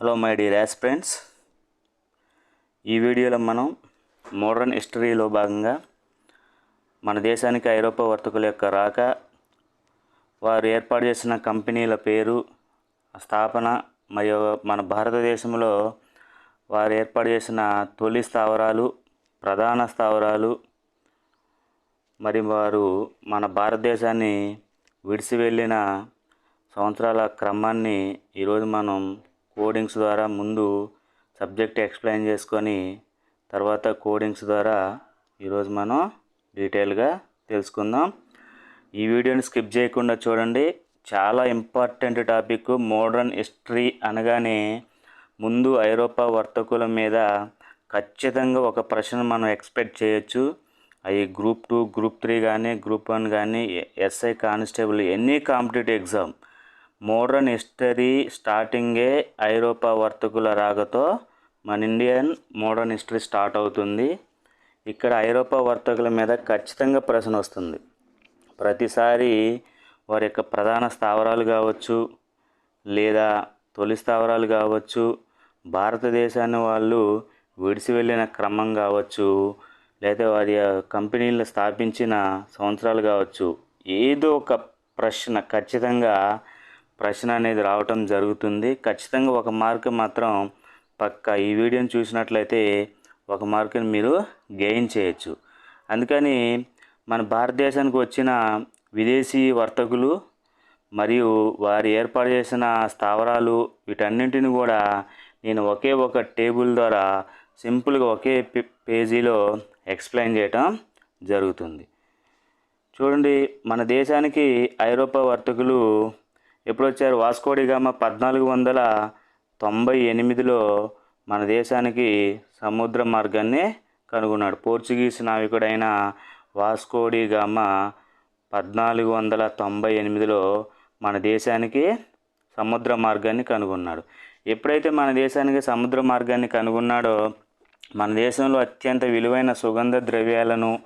Hello my dear aspirants ఈ వీడియోలో మనం మోడర్న్ హిస్టరీలో భాగంగా మన దేశానికి ఐరోపా వర్తకుల యొక్క రాక వారు ఏర్పాటు చేసిన కంపెనీల పేరు స్థాపన మరియు మన భారతదేశంలో వారు ఏర్పాటు చేసిన తొలి స్థావరాలు ప్రధాన స్థావరాలు మరి వారు మన భారతదేశాన్ని విడిచి వెళ్ళిన సంవత్సరాల క్రమాన్ని ఈరోజు మనం కోడింగ్స్ ద్వారా ముందు సబ్జెక్ట్ ఎక్స్ప్లెయిన్ చేసుకొని తర్వాత కోడింగ్స్ ద్వారా ఈరోజు మనం డీటెయిల్గా తెలుసుకుందాం. ఈ వీడియోని స్కిప్ చేయకుండా చూడండి. చాలా ఇంపార్టెంట్ టాపిక్ మోడర్న్ హిస్టరీ అనగానే ముందు ఐరోపా వర్తకుల మీద ఖచ్చితంగా ఒక ప్రశ్న మనం ఎక్స్పెక్ట్ చేయొచ్చు. అవి గ్రూప్ టూ గ్రూప్ త్రీ కానీ గ్రూప్ వన్ కానీ SI constable any competitive exam modern history స్టార్టింగే ఐరోపా వర్తకుల రాకతో మన ఇండియన్ మోడర్న్ హిస్టరీ స్టార్ట్ అవుతుంది. ఇక్కడ ఐరోపా వర్తకుల మీద ఖచ్చితంగా ప్రశ్న వస్తుంది. ప్రతిసారి వారి యొక్క ప్రధాన స్థావరాలు కావచ్చు లేదా తొలి స్థావరాలు కావచ్చు భారతదేశాన్ని వాళ్ళు విడిచి వెళ్ళిన క్రమం కావచ్చు లేదా వారి కంపెనీలు స్థాపించిన సంవత్సరాలు కావచ్చు ఏదో ఒక ప్రశ్న ఖచ్చితంగా ప్రశ్న అనేది రావటం జరుగుతుంది. ఖచ్చితంగా ఒక మార్క్ మాత్రం పక్క ఈ వీడియోని చూసినట్లయితే ఒక మార్కుని మీరు గెయిన్ చేయొచ్చు. అందుకని మన భారతదేశానికి వచ్చిన విదేశీ వర్తకులు మరియు వారు ఏర్పాటు చేసిన స్థావరాలు వీటన్నింటిని కూడా నేను ఒకే ఒక టేబుల్ ద్వారా సింపుల్గా ఒకే పేజీలో ఎక్స్ప్లెయిన్ చేయటం జరుగుతుంది. చూడండి మన దేశానికి ఐరోపా వర్తకులు ఎప్పుడు వచ్చారు వాస్కోడిగామ పద్నాలుగు వందల తొంభై ఎనిమిదిలో మన దేశానికి సముద్ర మార్గాన్ని కనుగొన్నాడు. పోర్చుగీస్ నావికుడైన వాస్కోడిగామ పద్నాలుగు వందల తొంభై ఎనిమిదిలో మన దేశానికి సముద్ర మార్గాన్ని కనుగొన్నాడు. ఎప్పుడైతే మన దేశానికి సముద్ర మార్గాన్ని కనుగొన్నాడో మన దేశంలో అత్యంత విలువైన సుగంధ ద్రవ్యాలను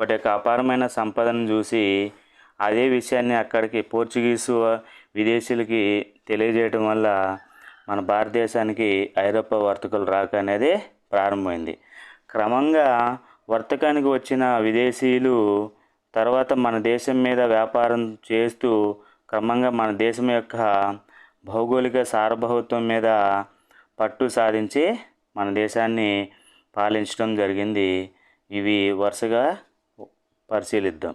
వాటి యొక్క అపారమైన సంపదను చూసి అదే విషయాన్ని అక్కడికి పోర్చుగీసు విదేశీయులకి తెలియజేయడం వల్ల మన భారతదేశానికి ఐరోపా వర్తకులు రాక అనేది ప్రారంభమైంది. క్రమంగా వర్తకానికి వచ్చిన విదేశీయులు తర్వాత మన దేశం మీద వ్యాపారం చేస్తూ క్రమంగా మన దేశం యొక్క భౌగోళిక సార్వభౌత్వం మీద పట్టు సాధించి మన దేశాన్ని పాలించడం జరిగింది. ఇవి వరుసగా పరిశీలిద్దాం.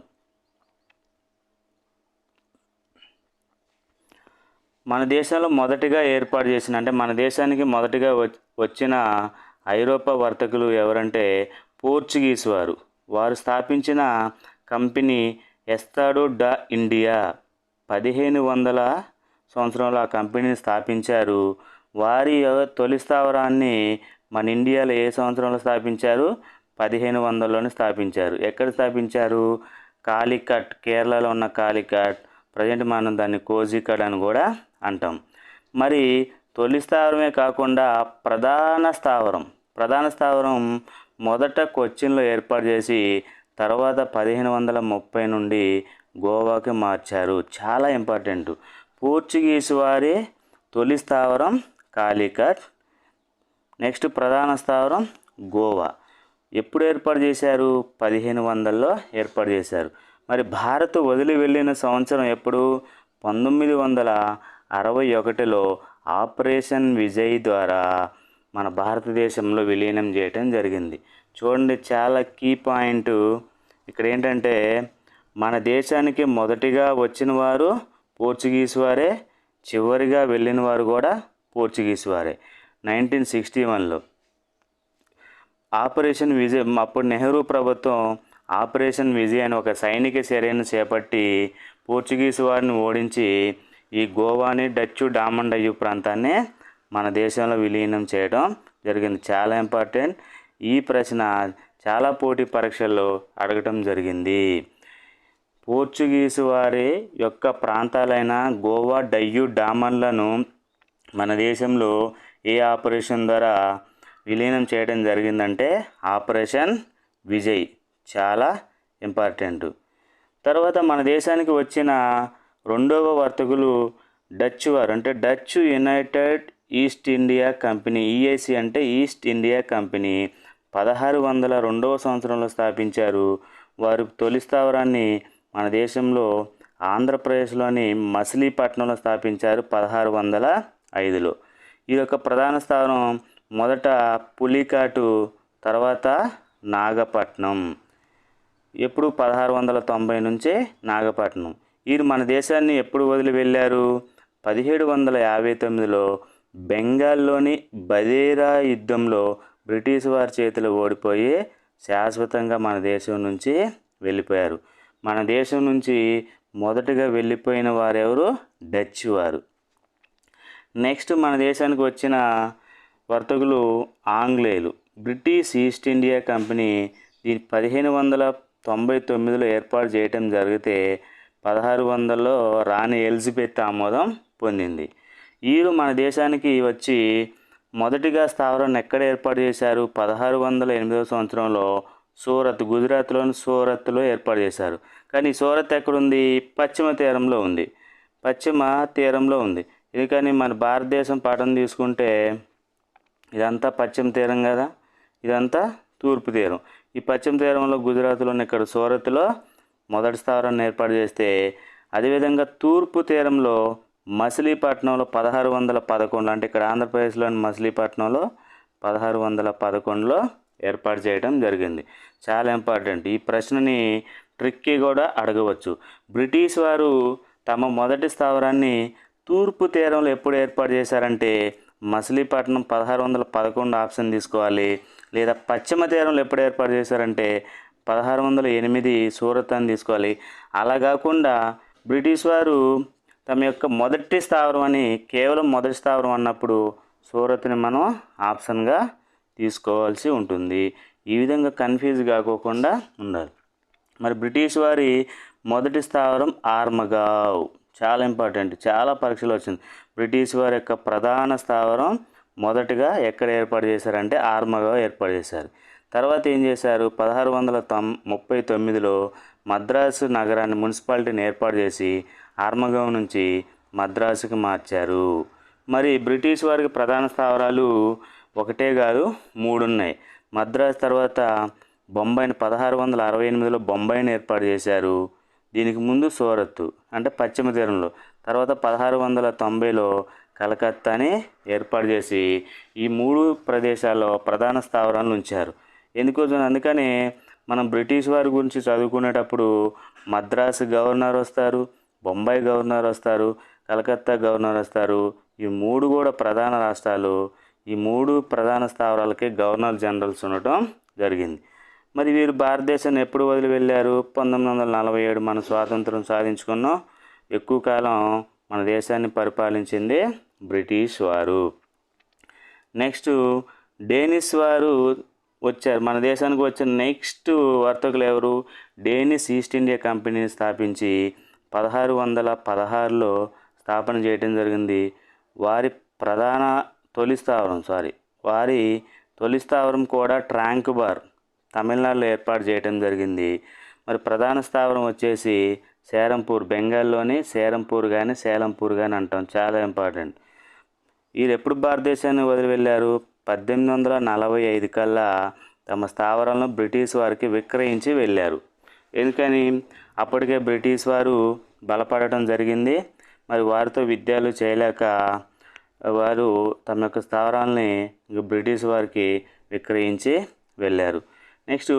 మన దేశంలో మొదటిగా ఏర్పాటు చేసిన అంటే మన దేశానికి మొదటిగా వచ్చిన ఐరోపా వర్తకులు ఎవరంటే పోర్చుగీస్ వారు. వారు స్థాపించిన కంపెనీ ఎస్తాడో డా ఇండియా. పదిహేను వందల సంవత్సరంలో ఆ కంపెనీని స్థాపించారు. వారి తొలి స్థావరాన్ని మన ఇండియాలో ఏ సంవత్సరంలో స్థాపించారు? పదిహేను వందల్లోనే స్థాపించారు. ఎక్కడ స్థాపించారు? కాలికట్ కేరళలో ఉన్న కాలికట్. ప్రజెంట్ మనం దాన్ని కోజికడ్ అని కూడా అంటాం. మరి తొలి స్థావరమే కాకుండా ప్రధాన స్థావరం ప్రధాన స్థావరం మొదట కొచ్చిన్లో ఏర్పాటు చేసి తర్వాత పదిహేను వందల ముప్పై నుండి గోవాకి మార్చారు. చాలా ఇంపార్టెంట్. పోర్చుగీస్ వారి తొలి స్థావరం కాలికట్ నెక్స్ట్ ప్రధాన స్థావరం గోవా. ఎప్పుడు ఏర్పాటు చేశారు? పదిహేను వందల్లో ఏర్పాటు చేశారు. మరి భారత్ వదిలి వెళ్ళిన సంవత్సరం ఎప్పుడు? పంతొమ్మిది వందల అరవై ఒకటిలో ఆపరేషన్ విజయ్ ద్వారా మన భారతదేశంలో విలీనం చేయటం జరిగింది. చూడండి చాలా కీ పాయింట్. ఇక్కడ ఏంటంటే మన దేశానికి మొదటిగా వచ్చిన వారు పోర్చుగీస్ వారే చివరిగా వెళ్ళిన వారు కూడా పోర్చుగీస్ వారే. నైన్టీన్ సిక్స్టీ వన్లో ఆపరేషన్ విజయ్ అప్పుడు నెహ్రూ ప్రభుత్వం ఆపరేషన్ విజయ్ అని ఒక సైనిక చర్యను చేపట్టి పోర్చుగీస్ వారిని ఓడించి ఈ గోవాని డచ్చు డామండయ్యు ప్రాంతాన్ని మన దేశంలో విలీనం చేయడం జరిగింది. చాలా ఇంపార్టెంట్. ఈ ప్రశ్న చాలా పోటీ పరీక్షల్లో అడగటం జరిగింది. పోర్చుగీసు వారి యొక్క ప్రాంతాలైన గోవా డయ్యు డామన్లను మన దేశంలో ఏ ఆపరేషన్ ద్వారా విలీనం చేయడం జరిగిందంటే ఆపరేషన్ విజయ్. చాలా ఇంపార్టెంట్. తర్వాత మన దేశానికి వచ్చిన రెండవ వర్తకులు డచ్ వారు. అంటే Dutch united east India company EIC అంటే ఈస్ట్ ఇండియా కంపెనీ పదహారు వందల రెండవ సంవత్సరంలో స్థాపించారు. వారు తొలి స్థావరాన్ని మన దేశంలో ఆంధ్రప్రదేశ్లోని మచిలీపట్నంలో స్థాపించారు పదహారు వందల ఐదులో. ఈ యొక్క ప్రధాన స్థావరం మొదట పులికాటు తర్వాత నాగపట్నం. ఎప్పుడు పదహారు వందల తొంభై నుంచే నాగపట్నం. వీరు మన దేశాన్ని ఎప్పుడు వదిలి వెళ్ళారు? పదిహేడు వందల యాభై తొమ్మిదిలో బెంగాల్లోని బదేరా యుద్ధంలో బ్రిటిష్ వారి చేతిలో ఓడిపోయి శాశ్వతంగా మన దేశం నుంచి వెళ్ళిపోయారు. మన దేశం నుంచి మొదటగా వెళ్ళిపోయిన వారెవరు? డచ్ వారు. నెక్స్ట్ మన దేశానికి వచ్చిన వర్తకులు ఆంగ్లేయులు. బ్రిటిష్ ఈస్ట్ ఇండియా కంపెనీ దీని పదిహేను వందల తొంభై తొమ్మిదిలో ఏర్పాటు చేయటం జరిగితే పదహారు వందల్లో రాణి ఎలిజబెత్ ఆమోదం పొందింది. వీరు మన దేశానికి వచ్చి మొదటిగా స్థావరాన్ని ఎక్కడ ఏర్పాటు చేశారు? పదహారు వందల ఎనిమిదవ సంవత్సరంలో సూరత్ గుజరాత్లోని సూరత్లో ఏర్పాటు చేశారు. కానీ ఈ సూరత్ ఎక్కడుంది? పశ్చిమ తీరంలో ఉంది. పశ్చిమ తీరంలో ఉంది. ఇది కానీ మన భారతదేశం పాఠం తీసుకుంటే ఇదంతా పశ్చిమ తీరం కదా? ఇదంతా తూర్పు తీరం. ఈ పశ్చిమ తీరంలో గుజరాత్లోని ఇక్కడ సూరత్లో మొదటి స్థావరాన్ని ఏర్పాటు చేస్తే అదేవిధంగా తూర్పు తీరంలో మచిలీపట్నంలో పదహారు వందల పదకొండు అంటే ఇక్కడ ఆంధ్రప్రదేశ్లోని మచిలీపట్నంలో పదహారు వందల పదకొండులో ఏర్పాటు చేయడం జరిగింది. చాలా ఇంపార్టెంట్. ఈ ప్రశ్నని ట్రిక్కి కూడా అడగవచ్చు. బ్రిటిష్ వారు తమ మొదటి స్థావరాన్ని తూర్పు తీరంలో ఎప్పుడు ఏర్పాటు చేశారంటే మచిలీపట్నం పదహారు వందల పదకొండు ఆప్షన్ తీసుకోవాలి. లేదా పశ్చిమ తీరంలో ఎప్పుడు ఏర్పాటు చేశారంటే పదహారు వందల ఎనిమిది సూరత్ అని తీసుకోవాలి. అలా కాకుండా బ్రిటిష్ వారు తమ యొక్క మొదటి స్థావరం అని కేవలం మొదటి స్థావరం అన్నప్పుడు సూరత్ని మనం ఆప్షన్గా తీసుకోవాల్సి ఉంటుంది. ఈ విధంగా కన్ఫ్యూజ్ కాకోకుండా ఉండాలి. మరి బ్రిటిష్ వారి మొదటి స్థావరం ఆర్మగావ్. చాలా ఇంపార్టెంట్. చాలా పరీక్షలు వచ్చింది. బ్రిటిష్ వారి యొక్క ప్రధాన స్థావరం మొదటగా ఎక్కడ ఏర్పాటు చేశారంటే ఆర్మగావ్ ఏర్పాటు చేశారు. తర్వాత ఏం చేశారు? పదహారు వందల తొం ముప్పై తొమ్మిదిలో మద్రాసు నగరాన్ని మున్సిపాలిటీని ఏర్పాటు చేసి ఆర్మగావ్ నుంచి మద్రాసుకి మార్చారు. మరి బ్రిటిష్ వారికి ప్రధాన స్థావరాలు ఒకటే కాదు మూడు ఉన్నాయి మద్రాసు తర్వాత బొంబాయిని పదహారు వందల అరవై ఎనిమిదిలో బొంబాయిని ఏర్పాటు చేశారు. దీనికి ముందు సూరత్ అంటే పశ్చిమ తీరంలో. తర్వాత పదహారు వందల తొంభైలో కలకత్తాని ఏర్పాటు చేసి ఈ మూడు ప్రదేశాల్లో ప్రధాన స్థావరాలను ఉంచారు. ఎందుకోసం అందుకని మనం బ్రిటిష్ వారి గురించి చదువుకునేటప్పుడు మద్రాసు గవర్నర్ వస్తారు బొంబాయి గవర్నర్ వస్తారు కలకత్తా గవర్నర్ వస్తారు. ఈ మూడు కూడా ప్రధాన రాష్ట్రాలు ఈ మూడు ప్రధాన స్థావరాలకే గవర్నర్ జనరల్స్ ఉండటం జరిగింది. మరి వీరు భారతదేశాన్ని ఎప్పుడు వదిలి వెళ్ళారు? పంతొమ్మిది వందల నలభై ఏడు మన స్వాతంత్రం సాధించుకున్నాం. ఎక్కువ కాలం మన దేశాన్ని పరిపాలించింది బ్రిటిష్ వారు. నెక్స్ట్ డేనిస్ వారు వచ్చారు. మన దేశానికి వచ్చిన నెక్స్ట్ వర్తకులు ఎవరు? డేనిస్ ఈస్ట్ ఇండియా కంపెనీని స్థాపించి పదహారు వందల పదహారులో స్థాపన చేయడం జరిగింది. వారి ప్రధాన తొలి స్థావరం సారీ వారి తొలి స్థావరం కూడా ట్రాంక్ బార్ తమిళనాడులో ఏర్పాటు చేయడం జరిగింది. మరి ప్రధాన స్థావరం వచ్చేసి సేరంపూర్ బెంగాల్లోని సేరంపూర్ కానీ సేలంపూర్ కానీ అంటాం. చాలా ఇంపార్టెంట్ వీరు ఎప్పుడు భారతదేశాన్ని వదిలి వెళ్ళారు పద్దెనిమిది వందల నలభై ఐదు కల్లా తమ స్థావరాలను బ్రిటిష్ వారికి విక్రయించి వెళ్ళారు. ఎందుకని? అప్పటికే బ్రిటిష్ వారు బలపడటం జరిగింది. మరి వారితో విద్యలు చేయలేక వారు తమ యొక్క స్థావరాలని బ్రిటిష్ వారికి విక్రయించి వెళ్ళారు. నెక్స్ట్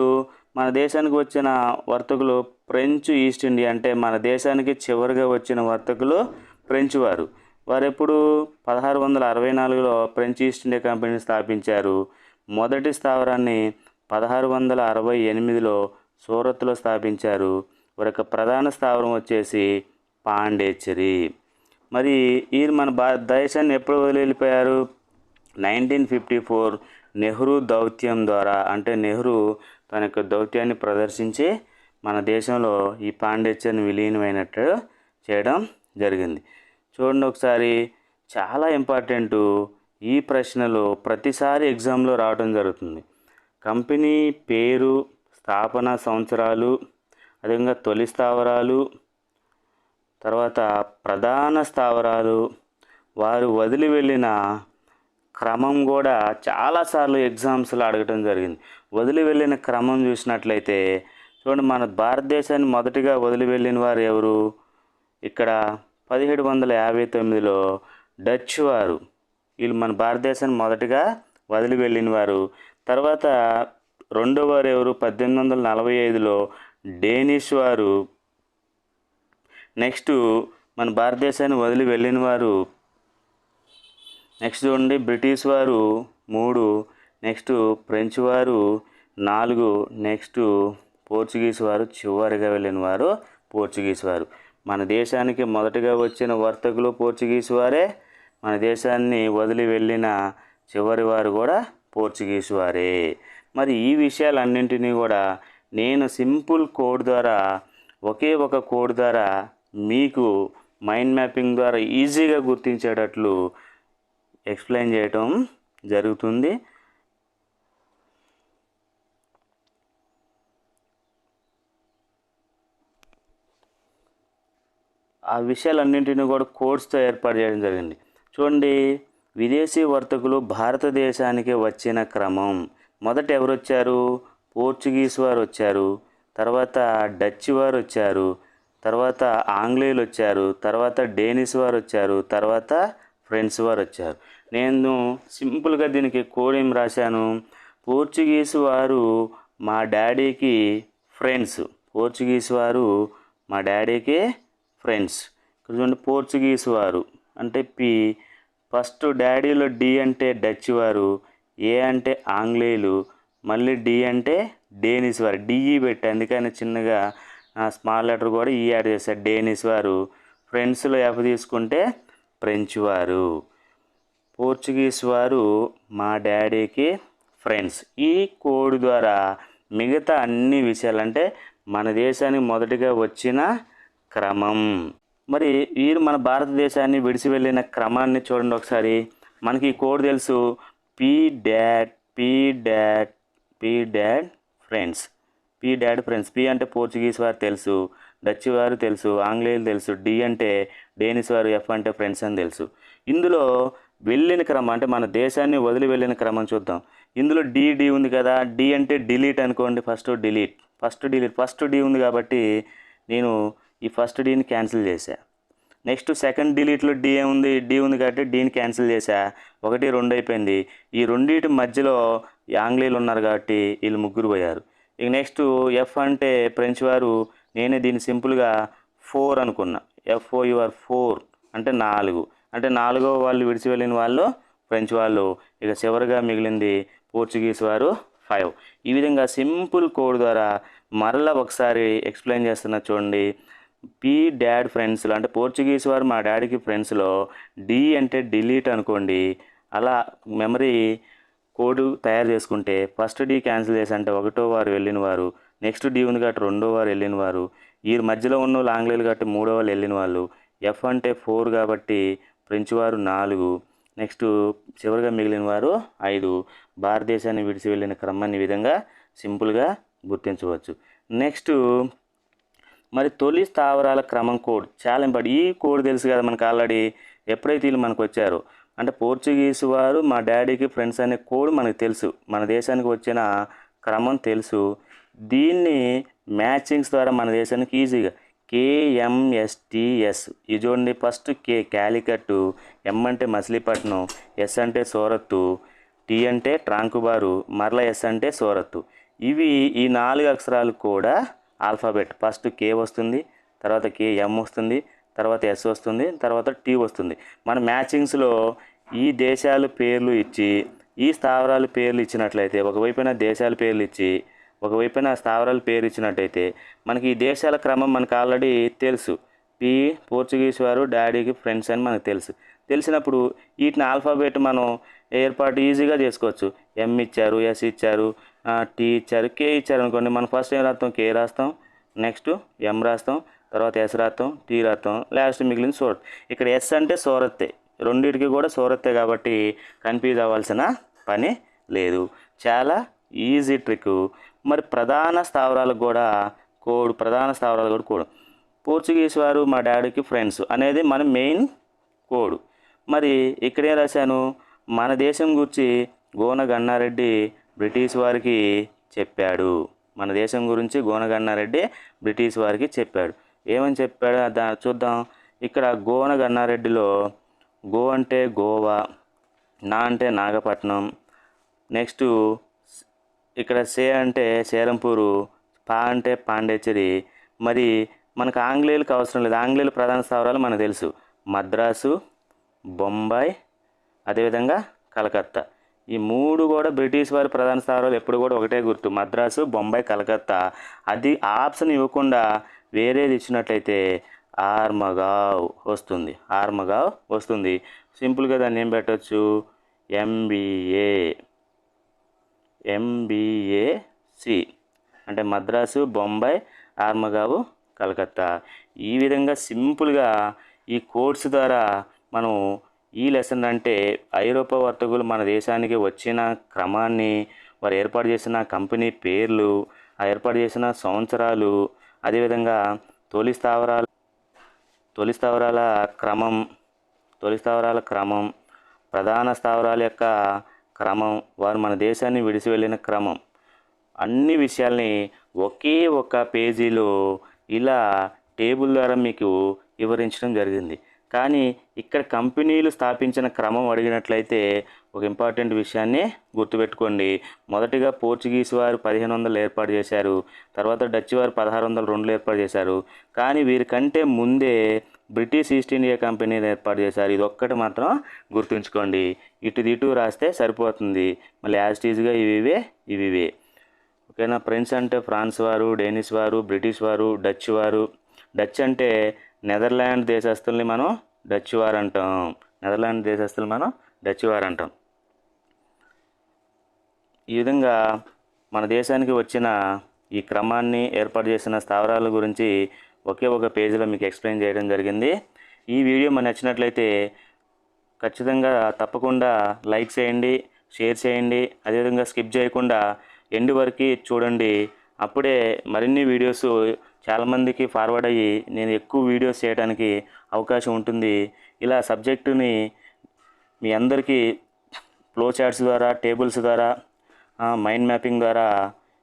మన దేశానికి వచ్చిన వర్తకులు ఫ్రెంచ్ ఈస్ట్ ఇండియా అంటే మన దేశానికి చివరిగా వచ్చిన వర్తకులు ఫ్రెంచ్ వారు వారు ఎప్పుడు పదహారు వందల అరవై నాలుగులో ఫ్రెంచ్ ఈస్ట్ ఇండియా కంపెనీని స్థాపించారు. మొదటి స్థావరాన్ని పదహారు వందల అరవై ఎనిమిదిలో సూరత్లో స్థాపించారు. వారి యొక్క ప్రధాన స్థావరం వచ్చేసి పాండేచ్చేరి. మరి వీరు మన భారతదేశాన్ని ఎప్పుడు వదిలిపోయారు నైన్టీన్ ఫిఫ్టీ ఫోర్ నెహ్రూ దౌత్యం ద్వారా. అంటే నెహ్రూ తన యొక్క దౌత్యాన్ని ప్రదర్శించి మన దేశంలో ఈ పాండిత్యను విలీనమైనట్టు చేయడం జరిగింది. చూడండి ఒకసారి చాలా ఇంపార్టెంట్ ఈ ప్రశ్నలు ప్రతిసారి ఎగ్జామ్లో రావడం జరుగుతుంది. కంపెనీ పేరు స్థాపన సంవత్సరాలు అదేవిధంగా తొలి స్థావరాలు తర్వాత ప్రధాన స్థావరాలు వారు వదిలి వెళ్ళిన క్రమం కూడా చాలాసార్లు ఎగ్జామ్స్లో అడగటం జరిగింది. వదిలి వెళ్ళిన క్రమం చూసినట్లయితే చూడండి మన భారతదేశాన్ని మొదటిగా వదిలి వెళ్ళిన వారు ఎవరు? ఇక్కడ పదిహేడు వందల యాభై తొమ్మిదిలో డచ్ వారు. వీళ్ళు మన భారతదేశాన్ని మొదటగా వదిలి వెళ్ళిన వారు. తర్వాత రెండో వారు ఎవరు? పద్దెనిమిది వందల నలభై ఐదులో డేనిష్ వారు. నెక్స్ట్ మన భారతదేశాన్ని వదిలి వెళ్ళిన వారు. నెక్స్ట్ చూడండి బ్రిటిష్ వారు మూడు. నెక్స్ట్ ఫ్రెంచ్ వారు నాలుగు. నెక్స్ట్ పోర్చుగీస్ వారు చివరిగా వెళ్ళిన వారు పోర్చుగీస్ వారు మన దేశానికి మొదటగా వచ్చిన వర్తకులు పోర్చుగీస్ వారే మన దేశాన్ని వదిలి వెళ్ళిన చివరి వారు కూడా పోర్చుగీస్ వారే మరి ఈ విషయాలన్నింటినీ కూడా నేను సింపుల్ కోడ్ ద్వారా ఒకే ఒక కోడ్ ద్వారా మీకు మైండ్ మ్యాపింగ్ ద్వారా ఈజీగా గుర్తించేటట్లు ఎక్స్ప్లెయిన్ చేయటం జరుగుతుంది. ఆ విషయాలన్నింటినీ కూడా కోడ్స్తో ఏర్పాటు చేయడం జరిగింది. చూడండి విదేశీ వర్తకులు భారతదేశానికి వచ్చిన క్రమం. మొదట ఎవరు వచ్చారు పోర్చుగీస్ వారు వచ్చారు తర్వాత డచ్ వారు వచ్చారు తర్వాత ఆంగ్లేయులు వచ్చారు తర్వాత డేనిస్ వారు వచ్చారు తర్వాత ఫ్రెండ్స్ వారు వచ్చారు నేను సింపుల్గా దీనికి కోడ్ ఏం రాశాను. పోర్చుగీస్ వారు మా డాడీకి ఫ్రెండ్స్. పోర్చుగీస్ వారు మా డాడీకి ఫ్రెండ్స్. ఇక్కడ చూడండి పోర్చుగీస్ వారు. అంటే పి ఫస్ట్ డాడీలో డి అంటే డచ్ వారు ఏ అంటే ఆంగ్లేయులు మళ్ళీ డి అంటే డేనిస్ వారు. డిఈ పెట్టి అందుకని చిన్నగా స్మాల్ లెటర్ కూడా ఈ యాడ్ చేశారు డేనిస్ వారు. ఫ్రెండ్స్లో ఎఫ్ తీసుకుంటే ఫ్రెంచ్ వారు. పోర్చుగీస్ వారు మా డాడీకి ఫ్రెండ్స్. ఈ కోడ్ ద్వారా మిగతా అన్ని విషయాలు అంటే మన దేశానికి మొదటిగా వచ్చిన క్రమం. మరి వీరు మన భారతదేశాన్ని విడిచి వెళ్ళిన క్రమాన్ని చూడండి ఒకసారి. మనకి ఈ కోడ్ తెలుసు. P dad P dad P dad friends P dad friends P అంటే పోర్చుగీస్ వారు తెలుసు. డచ్ వారు తెలుసు. ఆంగ్లేయులు తెలుసు. డి అంటే డేనిస్ వారు. ఎఫ్ అంటే ఫ్రెండ్స్ అని తెలుసు. ఇందులో వెళ్ళిన క్రమం అంటే మన దేశాన్ని వదిలి వెళ్ళిన క్రమం చూద్దాం. ఇందులో డి డి ఉంది కదా. డి అంటే డిలీట్ అనుకోండి. First delete first delete first D ఉంది కాబట్టి నేను ఈ ఫస్ట్ డీని క్యాన్సిల్ చేశా. నెక్స్ట్ సెకండ్ డిలీట్లో డి ఉంది డి ఉంది కాబట్టి డీని క్యాన్సిల్ చేశా. ఒకటి రెండు అయిపోయింది. ఈ రెండింటి మధ్యలో ఈ ఆంగ్లేయులు ఉన్నారు కాబట్టి వీళ్ళు ముగ్గురు పోయారు. ఇక నెక్స్ట్ ఎఫ్ అంటే ఫ్రెంచ్ వారు నేనే దీన్ని సింపుల్గా ఫోర్ అనుకున్నా. ఎఫ్ఓ యువర్ ఫోర్ అంటే నాలుగు. అంటే నాలుగో వాళ్ళు విడిచి వెళ్ళిన వాళ్ళు ఫ్రెంచ్ వాళ్ళు. ఇక చివరిగా మిగిలింది పోర్చుగీస్ వారు ఫైవ్. ఈ విధంగా సింపుల్ కోడ్ ద్వారా మరలా ఒకసారి ఎక్స్ప్లెయిన్ చేస్తున్నా చూడండి. పి డాడ్ ఫ్రెండ్స్లో అంటే పోర్చుగీస్ వారు మా డాడీకి ఫ్రెండ్స్లో డి అంటే డిలీట్ అనుకోండి అలా మెమరీ కోడ్ తయారు చేసుకుంటే ఫస్ట్ డి క్యాన్సిల్ చేసి అంటే ఒకటో వారు వెళ్ళిన వారు నెక్స్ట్ డి ఉంది కాబట్టి రెండో వారు వెళ్ళిన వారు ఈ మధ్యలో ఉన్న వాళ్ళు ఆంగ్లేయులు కాబట్టి మూడో వాళ్ళు వెళ్ళిన వాళ్ళు ఎఫ్ అంటే ఫోర్ కాబట్టి ఫ్రెంచ్ వారు నాలుగు నెక్స్ట్ చివరిగా మిగిలిన వారు ఐదు. భారతదేశాన్ని విడిచి వెళ్ళిన క్రమాన్ని విధంగా సింపుల్గా గుర్తించవచ్చు. నెక్స్ట్ మరి తొలి స్థావరాల క్రమం కోడ్ చాలా ఇంపార్టెంట్ ఈ కోడ్ తెలుసు కదా మనకు ఆల్రెడీ ఎప్పుడైతే వీళ్ళు మనకు వచ్చారో? అంటే పోర్చుగీస్ వారు మా డాడీకి ఫ్రెండ్స్ అనే కోడ్ మనకు తెలుసు. మన దేశానికి వచ్చిన క్రమం తెలుసు. దీన్ని మ్యాచింగ్స్ ద్వారా మన దేశానికి ఈజీగా కేఎంఎస్టిఎస్ ఇది చూడండి ఫస్ట్ కే క్యాలికట్టు ఎం అంటే మచిలీపట్నం ఎస్ అంటే సూరత్తు టీ అంటే ట్రాంకుబారు మరల ఎస్ అంటే సూరత్తు. ఇవి ఈ నాలుగు అక్షరాలు కూడా ఆల్ఫాబెట్. ఫస్ట్ కే వస్తుంది తర్వాత కే ఎం వస్తుంది తర్వాత ఎస్ వస్తుంది తర్వాత టీ వస్తుంది. మన మ్యాచింగ్స్లో ఈ దేశాల పేర్లు ఇచ్చి ఈ స్థావరాల పేర్లు ఇచ్చినట్లయితే ఒకవైపున దేశాల పేర్లు ఇచ్చి ఒకవైపున స్థావరాల పేరు ఇచ్చినట్టయితే మనకి ఈ దేశాల క్రమం మనకు ఆల్రెడీ తెలుసు. పి పోర్చుగీస్ వారు డాడీకి ఫ్రెండ్స్ అని మనకు తెలుసు. తెలిసినప్పుడు వీటిని ఆల్ఫాబెట్ మనం ఏర్పాటు ఈజీగా చేసుకోవచ్చు. ఎం ఇచ్చారు ఎస్ ఇచ్చారు టీ ఇచ్చారు కే ఇచ్చారు అనుకోండి. మనం ఫస్ట్ ఏం రాస్తాం? కే రాస్తాం. నెక్స్ట్ ఎం రాస్తాం. తర్వాత ఎస్ రాస్తాం. టీ రాస్తాం. లాస్ట్ మిగిలిన సూరత్ ఇక్కడ ఎస్ అంటే సూరత్తే. రెండింటికి కూడా సూరత్తే కాబట్టి కన్ఫ్యూజ్ అవ్వాల్సిన పని లేదు. చాలా ఈజీ ట్రిక్ మరి ప్రధాన స్థావరాలకు కూడా కోడ్ ప్రధాన స్థావరాలు కూడా కోడ్ పోర్చుగీస్ వారు మా డాడీకి ఫ్రెండ్స్ అనేది మన మెయిన్ కోడ్ మరి ఇక్కడేం రాశాను? మన దేశం గురించి గోన గన్నారెడ్డి బ్రిటిష్ వారికి చెప్పాడు. మన దేశం గురించి గోనగన్నారెడ్డి బ్రిటిష్ వారికి చెప్పాడు. ఏమని చెప్పాడు? దా చూద్దాం. ఇక్కడ గోనగన్నారెడ్డిలో గో అంటే గోవా నా అంటే నాగపట్నం నెక్స్ట్ ఇక్కడ సే అంటే సేరంపూరు పా అంటే పాండేచ్చేరి మరి మనకు ఆంగ్లేయులకు అవసరం లేదు. ఆంగ్లేయుల ప్రధాన స్థావరాలు మనకు తెలుసు. మద్రాసు బొంబాయి అదేవిధంగా కలకత్తా. ఈ మూడు కూడా బ్రిటిష్ వారి ప్రధాన స్థావరాలు ఎప్పుడు కూడా ఒకటే గుర్తు. మద్రాసు బొంబాయి కలకత్తా. అది ఆప్షన్ ఇవ్వకుండా వేరేది ఇచ్చినట్లయితే ఆర్మగావ్ వస్తుంది. ఆర్మగావ్ వస్తుంది. సింపుల్గా దాన్ని ఏం పెట్టచ్చు? ఎంబీఏ. ఎంబీఏసి అంటే మద్రాసు బొంబాయి ఆర్మగావ్ కలకత్తా. ఈ విధంగా సింపుల్గా ఈ కోర్స్ ద్వారా మనం ఈ లెసన్ అంటే ఐరోపా వర్తకులు మన దేశానికి వచ్చిన క్రమాన్ని వారు ఏర్పాటు చేసిన కంపెనీ పేర్లు ఆ ఏర్పాటు చేసిన సంవత్సరాలు అదేవిధంగా తొలి స్థావరాలు తొలి స్థావరాల క్రమం తొలి స్థావరాల క్రమం ప్రధాన స్థావరాల యొక్క క్రమం వారు మన దేశాన్ని విడిచి వెళ్ళిన క్రమం. అన్ని విషయాల్ని ఒకే ఒక పేజీలో ఇలా టేబుల్ ద్వారా మీకు వివరించడం జరిగింది. కానీ ఇక్కడ కంపెనీలు స్థాపించిన క్రమం అడిగినట్లయితే ఒక ఇంపార్టెంట్ విషయాన్ని గుర్తుపెట్టుకోండి. మొదటిగా పోర్చుగీస్ వారు పదిహేను వందలు ఏర్పాటు చేశారు. తర్వాత డచ్ వారు పదహారు వందల రెండులో ఏర్పాటు చేశారు. కానీ వీరికంటే ముందే బ్రిటిష్ ఈస్ట్ ఇండియా కంపెనీని ఏర్పాటు చేశారు. ఇది ఒక్కటి మాత్రం గుర్తుంచుకోండి. ఇటు ఇటు రాస్తే సరిపోతుంది. మళ్ళీ యాజ్ టీజ్గా ఇవివే ఇవివే ఓకేనా? ఫ్రెండ్స్ అంటే ఫ్రాన్స్ వారు డేనిష్ వారు బ్రిటిష్ వారు డచ్ వారు. డచ్ అంటే నెదర్లాండ్ దేశస్తుల్ని మనం డచ్ వారు అంటాం. నెదర్లాండ్ దేశస్తులు మనం డచ్ వారు అంటాం. ఈ విధంగా మన దేశానికి వచ్చిన ఈ క్రమాన్ని ఏర్పాటు చేసిన స్థావరాల గురించి ఒకే ఒక పేజీలో మీకు ఎక్స్ప్లెయిన్ చేయడం జరిగింది. ఈ వీడియో మనకు నచ్చినట్లయితే ఖచ్చితంగా తప్పకుండా లైక్ చేయండి షేర్ చేయండి. అదేవిధంగా స్కిప్ చేయకుండా ఎండ్ వరకు చూడండి. అప్పుడే మరిన్ని వీడియోస్ చాలామందికి ఫార్వర్డ్ అయ్యి నేను ఎక్కువ వీడియోస్ చేయడానికి అవకాశం ఉంటుంది. ఇలా సబ్జెక్టుని మీ అందరికీ ఫ్లో చార్ట్స్ ద్వారా టేబుల్స్ ద్వారా మైండ్ మ్యాపింగ్ ద్వారా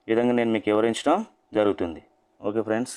విధంగా నేను మీకు వివరించడం జరుగుతుంది. Okay friends